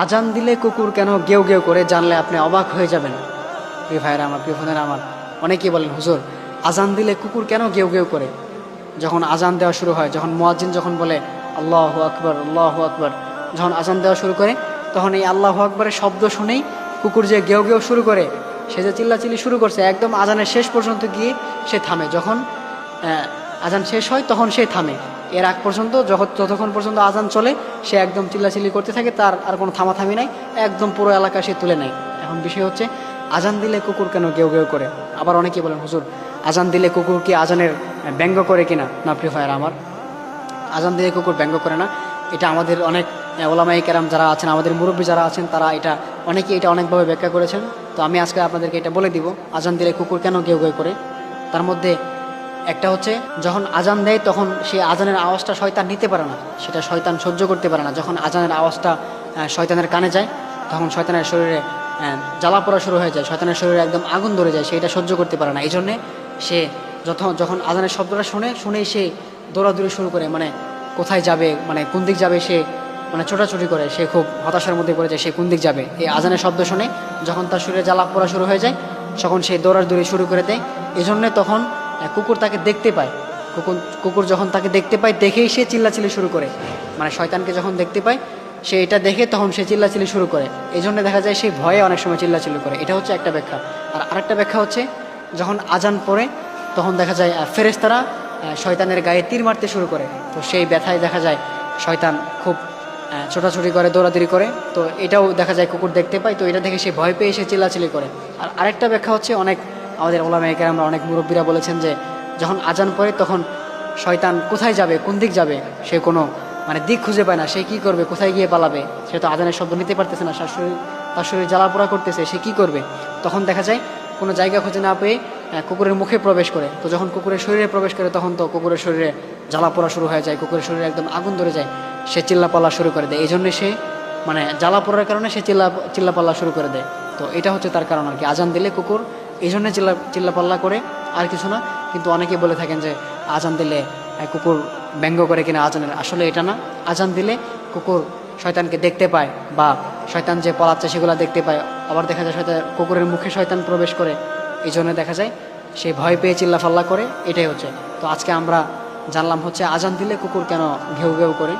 আজান দিলে কুকুর কেন গেউ গেউ করে জানলে আপনি অবাক হয়ে যাবেন? প্রিয় ভাইরা আমার, প্রিয় ফোনের আমার, অনেকেই বলেন, হুজুর, আজান দিলে কুকুর কেন গেউ গেউ করে? যখন আজান দেওয়া শুরু হয়, যখন মোয়াজ্জিন যখন বলে, আল্লাহ আকবর আল্লাহ আকবর, যখন আজান দেওয়া শুরু করে, তখন এই আল্লাহ আকবরের শব্দ শুনেই কুকুর যে গেউ গেউ শুরু করে, সে যে চিল্লাচিল্লি শুরু করছে, একদম আজানের শেষ পর্যন্ত গিয়ে সে থামে। যখন আজান শেষ হয়, তখন সে থামে। এর আগ পর্যন্ত, যখন যতক্ষণ পর্যন্ত আজান চলে, সে একদম চিল্লাচিল্লি করতে থাকে, তার আর কোনো থামাথামি নাই, একদম পুরো এলাকা সে তুলে নেয়। এখন বিষয় হচ্ছে, আজান দিলে কুকুর কেন গেউ গেউ করে? আবার অনেকে বলেন, হুজুর, আজান দিলে কুকুর কি আজানের ব্যঙ্গ করে কিনা? না, প্রিয় ভাইয়েরা আমার, আজান দিলে কুকুর ব্যঙ্গ করে না। এটা আমাদের অনেক ওলামাই কেরাম যারা আছেন, আমাদের মুরব্বী যারা আছেন, তারা এটা অনেকে এটা অনেকভাবে ব্যাখ্যা করেছেন। তো আমি আজকে আপনাদেরকে এটা বলে দিব, আজান দিলে কুকুর কেন গেউ গেউ করে? তার মধ্যে একটা হচ্ছে, যখন আজান দেয়, তখন সেই আজানের আওয়াজটা শয়তান নিতে পারে না। সেটা শয়তান সহ্য করতে পারে না। যখন আজানের আওয়াজটা শয়তানের কানে যায়, তখন শয়তানের শরীরে জ্বালা পড়া শুরু হয়ে যায়। শয়তানের শরীরে একদম আগুন ধরে যায়, সেটা সহ্য করতে পারে না। এই জন্যে সে যখন যখন আজানের শব্দটা শুনে, শুনেই সে দৌড়াদৌড়ি শুরু করে। মানে কোথায় যাবে মানে কোন দিক যাবে সে মানে ছোটাছুটি করে। সে খুব হতাশার মধ্যে পড়ে যায়, সে কোন দিক যাবে। এই আজানের শব্দ শুনে যখন তার শরীরে জ্বালা পড়া শুরু হয়ে যায়, তখন সে দৌড়াদৌড়ি শুরু করে দেয়। এই জন্যে তখন কুকুর তাকে দেখতে পায়। কুকুর কুকুর যখন তাকে দেখতে পায় দেখেই সে চিল্লাচিল্লি শুরু করে। মানে শয়তানকে যখন দেখতে পায় সে এটা দেখে তখন সে চিল্লাচিল্লি শুরু করে। এই জন্য দেখা যায় সে ভয়ে অনেক সময় চিল্লাচিল্লি করে। এটা হচ্ছে একটা ব্যাখ্যা। আর আরেকটা ব্যাখ্যা হচ্ছে যখন আজান পড়ে তখন দেখা যায় আহ, শয়তানের গায়ে তীর মারতে শুরু করে। তো সেই ব্যথায় দেখা যায় শয়তান খুব ছোটাছুটি করে দৌড়াদৌড়ি করে। তো এটাও দেখা যায় কুকুর দেখতে পায়। তো এটা দেখে সে ভয় পেয়ে সে চিল্লাচিল্লি করে। আর আরেকটা ব্যাখ্যা হচ্ছে অনেক আমাদের ওলামাইকের আমরা অনেক মুরব্বীরা বলেছেন যে, যখন আজান পড়ে তখন শয়তান কোথায় যাবে, কোন দিক যাবে, সে কোনো মানে দিক খুঁজে পায় না, সে কি করবে, কোথায় গিয়ে পালাবে? সে তো আজানের শব্দ নিতে পারতেছে না শাশুড়ি তার শরীর জ্বালাপোড়া করতেছে, সে কি করবে? তখন দেখা যায় কোনো জায়গা খুঁজে না পেয়ে কুকুরের মুখে প্রবেশ করে। তো যখন কুকুরের শরীরে প্রবেশ করে তখন তো কুকুরের শরীরে জ্বালা পোড়া শুরু হয়ে যায়, কুকুরের শরীরে একদম আগুন ধরে যায়, সে চিল্লাপাল্লা শুরু করে দেয়। এই জন্য সে মানে জ্বালা পোড়ার কারণে সে চিল্লা, চিল্লাপাল্লা শুরু করে দেয়। তো এটা হচ্ছে তার কারণ আর কি। আজান দিলে কুকুর এই জন্য চিল্লা চিল্লাপাল্লা করে আর কিছু না, কিন্তু অনেকে বলে থাকেন যে আজান দিলে কুকুর ব্যঙ্গ করে কিনা আজানের। আসলে এটা না। আজান দিলে কুকুর শয়তানকে দেখতে পায় বা শয়তান যে পলাচ্ছে সেগুলো দেখতে পায়। আবার দেখা যায় শয়তান কুকুরের মুখে শয়তান প্রবেশ করে। এই জন্য দেখা যায় সে ভয় পেয়ে চিল্লাফাল্লা করে। এটাই হচ্ছে। তো আজকে আমরা জানলাম হচ্ছে আজান দিলে কুকুর কেন ঘেউ ঘেউ করে।